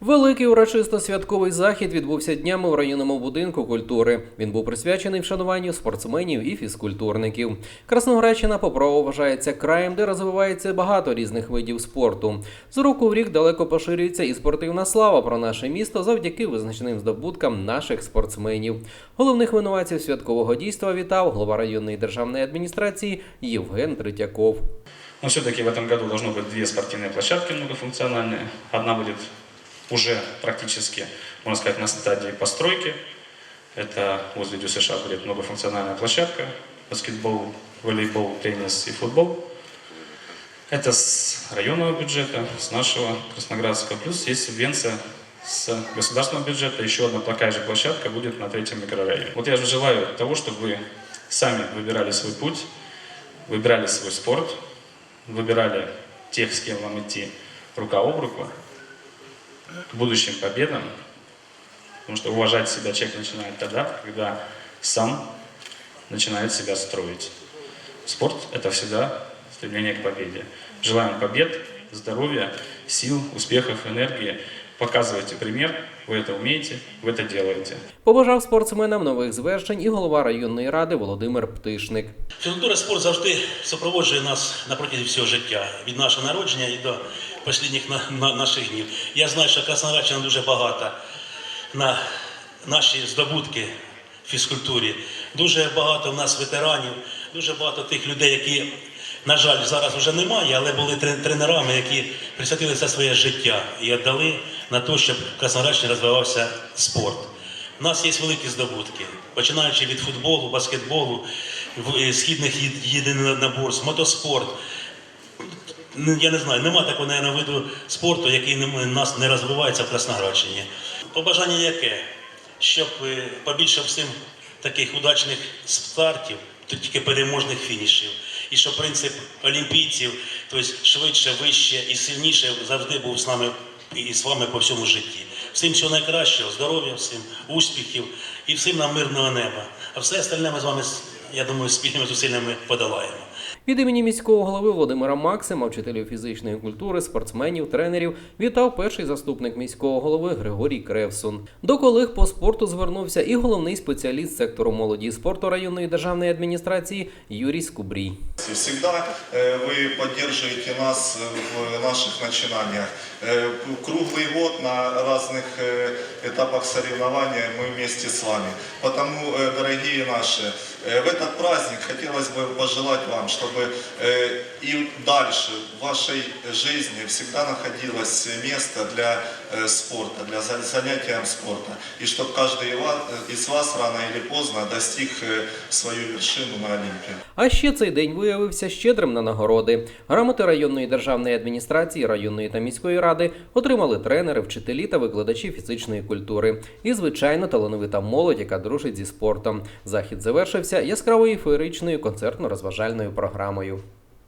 Великий урочисто-святковий захід відбувся днями в районному будинку культури. Він був присвячений вшануванню спортсменів і фізкультурників. Красноградщина по праву вважається краєм, де розвивається багато різних видів спорту. З року в рік далеко поширюється і спортивна слава про наше місто завдяки визначеним здобуткам наших спортсменів. Головних винуватців святкового дійства вітав голова районної державної адміністрації Євген Третьяков. Но все-таки в этом году должно быть две спортивные площадки многофункциональные. Одна будет уже практически, можно сказать, на стадии постройки. Это возле ДЮСШ будет многофункциональная площадка. Баскетбол, волейбол, теннис и футбол. Это с районного бюджета, с нашего Красноградского. Плюс есть субвенция с государственного бюджета. Еще одна такая же площадка будет на третьем микрорайоне. Вот я же желаю того, чтобы вы сами выбирали свой путь, выбирали свой спорт, выбирали тех, с кем вам идти рука об руку к будущим победам. Потому что уважать себя человек начинает тогда, когда сам начинает себя строить. Спорт – это всегда стремление к победе. Желаем побед, здоровья, сил, успехов, энергии. Показывайте пример, вы это умеете, вы это делаете. Побажав спортсменам нових звершень і голова районної ради Володимир Птишник. Фізкультура спорт завжди супроводжує нас на протязі всього життя, від нашого народження і до останніх на, на, наших днів. Я знаю, що Краснодарщина дуже багата на наші здобутки в фізкультурі. Дуже багато в нас ветеранів, дуже багато тих людей, які, на жаль, зараз вже немає, але були тренерами, які присвятили все своє життя і віддали на те, щоб в Краснодарщині розвивався спорт. У нас є великі здобутки, починаючи від футболу, баскетболу, е, східних єд- єдиноборств, мотоспорт. Ну, Я не знаю, нема такого наверное, виду спорту, який не, нас не розвивається в Красноградщині. Побажання яке? Щоб е, побільше всім таких удачних стартів, тільки переможних фінішів. І щоб принцип олімпійців, тобто швидше, вище і сильніше завжди був з нами і з вами по всьому житті. Всім всього найкращого, здоров'я, всім успіхів і всім нам мирного неба. А все остальне ми з вами, я думаю, спільними зусиллями подолаємо. Від імені міського голови Володимира Максима, вчителів фізичної культури, спортсменів, тренерів, вітав перший заступник міського голови Григорій Кревсун. До колег по спорту звернувся і головний спеціаліст сектору молоді і спорту районної державної адміністрації Юрій Скубрій. И Всегда э, вы поддерживаете нас в наших начинаниях. Э, Круглый год на разных э, этапах соревнования мы вместе с вами. Потому, э, дорогие наши, э, в этот праздник хотелось бы пожелать вам, чтобы э, и дальше в вашей жизни всегда находилось место для э, спорта, для за- занятия спорта. И чтобы каждый из вас- из вас рано или поздно достиг э, свою вершину на Олимпе. А ще цей день виявився щедрим на нагороди. Грамоти районної державної адміністрації, районної та міської ради отримали тренери, вчителі та викладачі фізичної культури. І, звичайно, талановита молодь, яка дружить зі спортом. Захід завершився яскравою феєричною концертно-розважальною програмою.